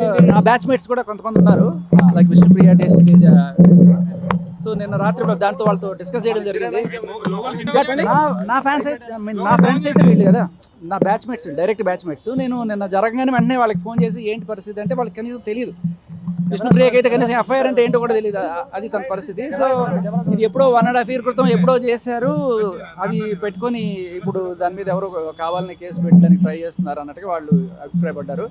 నా బ్యాచ్మేట్స్ కూడా కొంతమంది ఉన్నారు. Like Vishnupriya taste Teja so నిన్న రాత్రి దాంతో వాళ్ళతో డిస్కస్ చేయడం జరిగింది. నా ఫ్యాన్స్ అయితే నా ఫ్రెండ్స్ అయితే వీళ్ళు కదా. నా బ్యాచ్మేట్స్ డైరెక్ట్ బ్యాచ్మేట్స్ నేను నిన్న జరగగానే వెంటనే వాళ్ళకి ఫోన్ చేసి ఏంటి పరిస్థితి అంటే వాళ్ళకి కనీసం తెలియదు విష్ణుప్రియకి అయితే కనీసం ఎఫ్ఐఆర్ అంటే ఏంటో కూడా తెలియదు అది తన పరిస్థితి. సో ఇది ఎప్పుడో వన్ అండ్ హాఫ్ ఇయర్ క్రితం ఎప్పుడో చేశారు. అవి పెట్టుకొని ఇప్పుడు దాని మీద ఎవరు కావాలని కేసు పెట్టడానికి ట్రై చేస్తున్నారు అన్నట్టుగా వాళ్ళు అభిప్రాయపడ్డారు.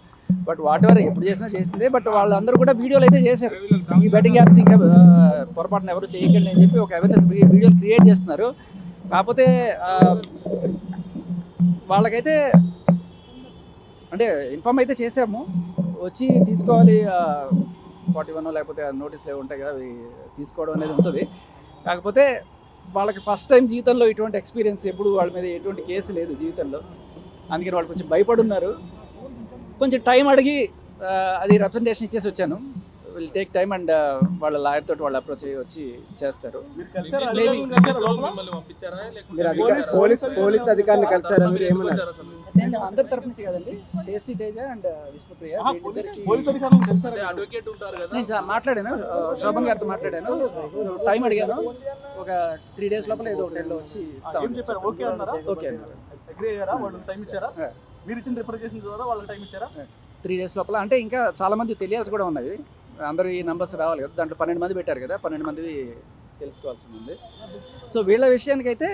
బట్ వాట్ ఎవర్ ఎప్పుడు చేసినా చేసిందే. బట్ వాళ్ళందరూ కూడా వీడియోలు అయితే చేశారు. ఈ బెట్టింగ్ యాప్స్ ఇంకా పొరపాటున ఎవరు చేయకండి అని చెప్పి ఒక అవేర్నెస్ వీడియోలు క్రియేట్ చేస్తున్నారు. కాకపోతే వాళ్ళకైతే అంటే ఇన్ఫామ్ అయితే చేసాము వచ్చి తీసుకోవాలి ఫార్టీ వన్ లేకపోతే నోటీసులు ఏవి ఉంటాయి కదా అవి తీసుకోవడం అనేది ఉంటుంది. కాకపోతే వాళ్ళకి ఫస్ట్ టైం జీవితంలో ఇటువంటి ఎక్స్పీరియన్స్ ఎప్పుడు వాళ్ళ మీద ఎటువంటి కేసు లేదు జీవితంలో. అందుకని వాళ్ళు కొంచెం భయపడున్నారు. కొంచెం టైం అడిగి అది రిప్రజెంటేషన్ ఇచ్చేసి వచ్చాను. విల్ టేక్ టైం అండ్ వాళ్ళ లాయర్ తోటి వాళ్ళు అప్రోచ్ అయ్యి వచ్చి చేస్తారు. Maybe. మీరు అధిక పోలీస్ పోలీస్ అధికారిని కలిసారా? అందరి తరపు నుంచి కదండి. టేస్టీ తేజ అండ్ విష్ణుప్రియ నేను మాట్లాడాను శోభన్ గారితో మాట్లాడాను. సో టైం అడిగాను. ఒక త్రీ డేస్ లోపల ఏదో ఒకటి వచ్చి చెప్పారు? ఓకే అన్నారా? ఓకే అన్నారు. అగ్రీ అయ్యారా? వాళ్ళు టైం ఇచ్చారా? Yeah. మీరు ఇచ్చిన రిప్రజెంటేషన్ ద్వారా వాళ్ళకి టైం ఇచ్చారా? త్రీ డేస్ లోపల అంటే ఇంకా చాలా మంది తెలియాల్సి కూడా ఉన్నది. అందరూ ఈ నంబర్స్ రావాలి కదా దాంట్లో పన్నెండు మంది పెట్టారు కదా పన్నెండు మంది తెలుసుకోవాల్సి ఉంది. సో వీళ్ళ విషయానికైతే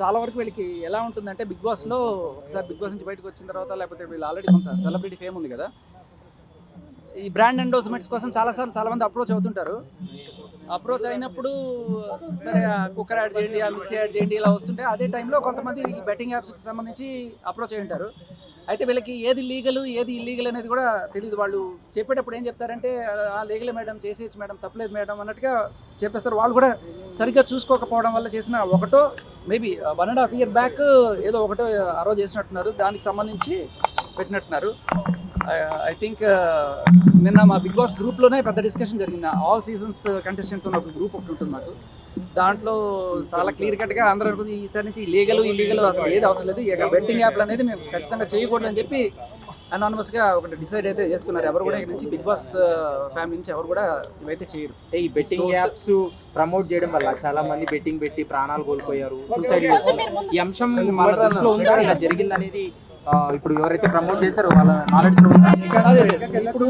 చాలా వరకు వీళ్ళకి ఎలా ఉంటుందంటే బిగ్ బాస్లో ఒకసారి బిగ్ బాస్ నుంచి బయటకు వచ్చిన తర్వాత లేకపోతే వీళ్ళు ఆల్రెడీ కొంత సెలబ్రిటీ ఫేమ్ ఉంది కదా. ఈ బ్రాండ్ ఎండోస్మెంట్స్ కోసం చాలాసార్లు చాలా మంది అప్రోచ్ అవుతుంటారు. అప్రోచ్ అయినప్పుడు సరే కుక్కర్ యాడ్ చేయండి ఆ మిక్సీ యాడ్ చేయండి ఇలా వస్తుంటే అదే టైంలో కొంతమంది ఈ బెట్టింగ్ యాప్స్కి సంబంధించి అప్రోచ్ అయి ఉంటారు. అయితే వీళ్ళకి ఏది లీగల్ ఏది ఇల్లీగల్ అనేది కూడా తెలియదు వాళ్ళు చెప్పేటప్పుడు ఏం చెప్తారంటే ఆ లీగల్ మేడం చేసేయచ్చు మేడం తప్పలేదు మేడం అన్నట్టుగా చెప్పేస్తారు. వాళ్ళు కూడా సరిగ్గా చూసుకోకపోవడం వల్ల చేసిన ఒకటో maybe one and half year back ఏదో ఒకటో ఆ రోజు చేసినట్టున్నారు. దానికి సంబంధించి పెట్టినట్టున్నారు. ఐ థింక్ నిన్న మా బిగ్ బాస్ గ్రూప్లోనే పెద్ద డిస్కషన్ జరిగింది. ఆల్ సీజన్స్ కంటెస్టెంట్స్ అని ఒక గ్రూప్ ఒకటి ఉంటుంది మాకు. దాంట్లో చాలా క్లియర్ కట్గా అందరూ అనుకుంది ఈసారి నుంచి లీగల్ ఇల్లీగల్ అసలు ఏది అవసరం లేదు. ఇక బెట్టింగ్ యాప్లు అనేది మేము ఖచ్చితంగా చేయకూడదు అని చెప్పి అనానమస్గా ఒకటి డిసైడ్ అయితే చేసుకున్నారు. ఎవరు కూడా ఇక్కడ నుంచి బిగ్ బాస్ ఫ్యామిలీ నుంచి ఎవరు కూడా ఇవైతే చేయరు. ఈ బెట్టింగ్ యాప్స్ ప్రమోట్ చేయడం వల్ల చాలా మంది బెట్టింగ్ పెట్టి ప్రాణాలు కోల్పోయారు. సూసైడ్ చేసుకున్నారు ఈ అంశం వాళ్ళ దృష్టిలో ఉందా? ఇలా జరిగిందనేది ఇప్పుడు ఎవరైతే ప్రమోట్ చేశారో వాళ్ళ నాలెడ్జ్ అదే ఇప్పుడు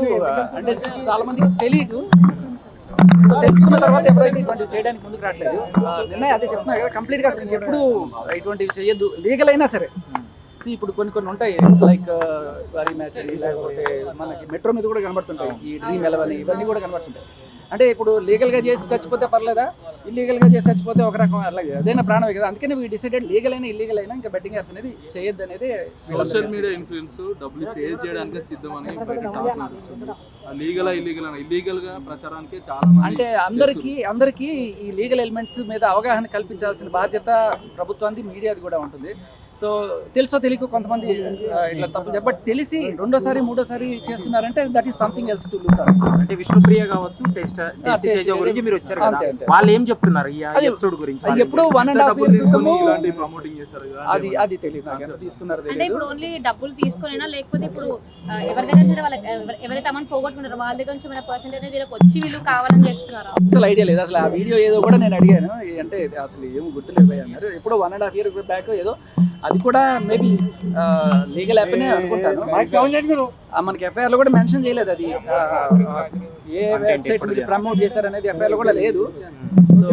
అంటే చాలా మందికి తెలియదు సో తెలుసుకున్న తర్వాత ఎవరైతే ఇటువంటివి చేయడానికి ముందుకు రావట్లేదు నిన్న అదే చెప్తున్నా కదా కంప్లీట్గా అసలు ఎప్పుడు ఇటువంటివి చేయొద్దు. లీగల్ అయినా సరే. ఇప్పుడు కొన్ని కొన్ని ఉంటాయి లైక్ వరి మ్యాచ్ లేకపోతే మనకి మెట్రో మీద కూడా కనబడుతుంటాయి ఈ డ్రీమ్ ఎలవన్ ఇవన్నీ కూడా కనబడుతుంటాయి. అంటే ఇప్పుడు లీగల్గా చేసి చచ్చిపోతే పర్లేదా? ఇల్లీగల్గా చేసి చచ్చిపోతే ఒక రకం అలాగే అదైనా ప్రాణమే కదా? అందుకని వీ డిసైడెడ్ లీగల్ అయినా ఇల్లీగల్ అయినా ఇంకా బెట్టింగ్ యాప్స్ అనేది చేయొద్దు అనేది సోషల్ మీడియా ఇన్ఫ్లుయెన్స్ డబ్బులు సేవ్ చేయడానికి టాక్ నడుస్తుంది. లీగల్ ఇల్లీగల్ అని ఇల్లీగల్గా ప్రచారానికి చాలా అంటే అందరికీ అందరికీ ఈ లీగల్ ఎలిమెంట్స్ మీద అవగాహన కల్పించాల్సిన బాధ్యత ప్రభుత్వానికి మీడియాది కూడా ఉంటుంది. సో తెలుసో తెలియక కొంతమంది ఇట్లా తప్పు బట్ తెలిసి రెండోసారి మూడోసారి చేస్తున్నారంటే that is something else to look అంటే విష్ణుప్రియ కావచ్చు టెస్ట్ గురించి మీరు వచ్చారు కదా. వాళ్ళు ఏం చెప్తున్నారు ఈ అది- ఎపిసోడ్ గురించి? అది ఎప్పుడో వన్ అండ్ హాఫ్ ఇయర్ తీసుకొని ఇలాంటి ప్రమోటింగ్ చేస్తారు కదా అది అది తెలియదు నాకు ఎంత తీసుకున్నారో అంటే ఇప్పుడు ఓన్లీ డబ్బులు తీసుకునేనా లేకపోతే ఇప్పుడు ఎవరి దగ్గర నుంచి వాళ్ళ ఎవరి- ఎవరైతే అమౌంట్ పోగొట్టుకున్నారో వాళ్ళ దగ్గర నుంచి మన పర్సెంట్ అనేది వీళ్ళకి వచ్చి వీళ్ళు కావాలని చేస్తున్నారా? అసలు ఐడియా లేదు. అసలు ఆ వీడియో ఏదో కూడా నేను అడిగాను. అంటే అసలు ఏం గుర్తులేదు భయ్యా అన్నారు. ఎప్పుడో one and half year back ఏదో అది కూడా మేబీ లీగల్ యాప్ అనే అనుకుంటాను మనకి ఎఫ్ఐఆర్లో కూడా మెన్షన్ చేయలేదు అది ఏ వెబ్సైట్ ప్రమోట్ చేశారనేది ఎఫ్ఐఆర్లో కూడా లేదు సో